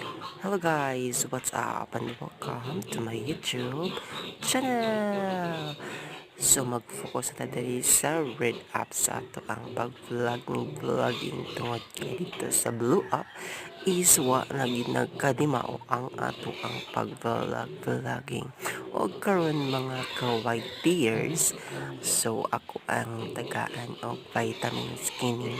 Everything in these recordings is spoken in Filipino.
Hello guys, what's up? And welcome to my YouTube channel. So mag-focus na tayo sa red app sa ato ang pag-vlog ng vlogging tungod kay dito sa blue app is wa na gid nagkadimao ang ato ang pag-vlog vlogging o karon mga ka-white tears. So ako ang tagaan og vitamin skinning.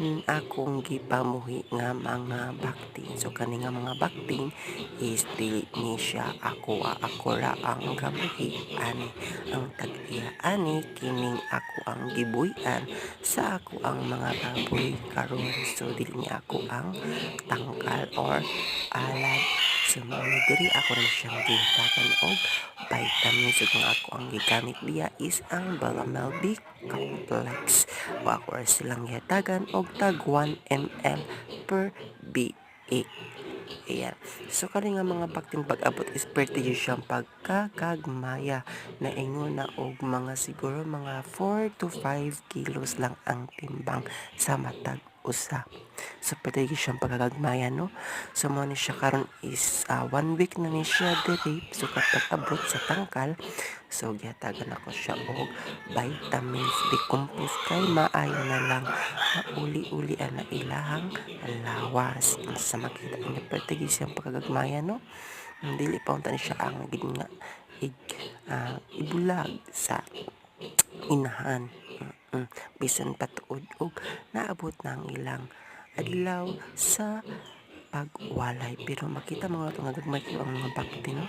Mm, akong gipamuhi nga mga bakting so kani nga mga bakting is dili ni siya. Ako ako ra ang gabuhi ani ang tag-iya ani kining ako ang gibuhian sa ako ang mga baboy karon. So dili ni ako ang tangkal or alad so mao ni diri ako na siyang gihatagan og vitamins ug ako ang gigamit diya is ang Balamel B complex o ako ra silang gihatagan og tag 1 ml per BA Ayan. So, kani nga mga bakting pag-abot is yun siyang pagkakagmaya na ingon na og mga siguro mga 4 to 5 kilos lang ang timbang sa matag usa. Pwede yun siyang pagkakagmaya, no? So, mo ni siya karon is uh, one week na ni siya diri. So, kapag sa tangkal, so, gihatagan ako siya og vitamins decompose kay maayo na lang. Mauli-uli na ilahang lawas. Sa makita niya pwede siyang pagkagagmaya no? Mm, dili pa unta siya ang gid nga ig, ah, ibulag sa inahan. Mm, bisan patuod og naabot na ang ilang adlaw sa pagwalay. Pero makita mga ito nga gagmay ko ang mga bakti no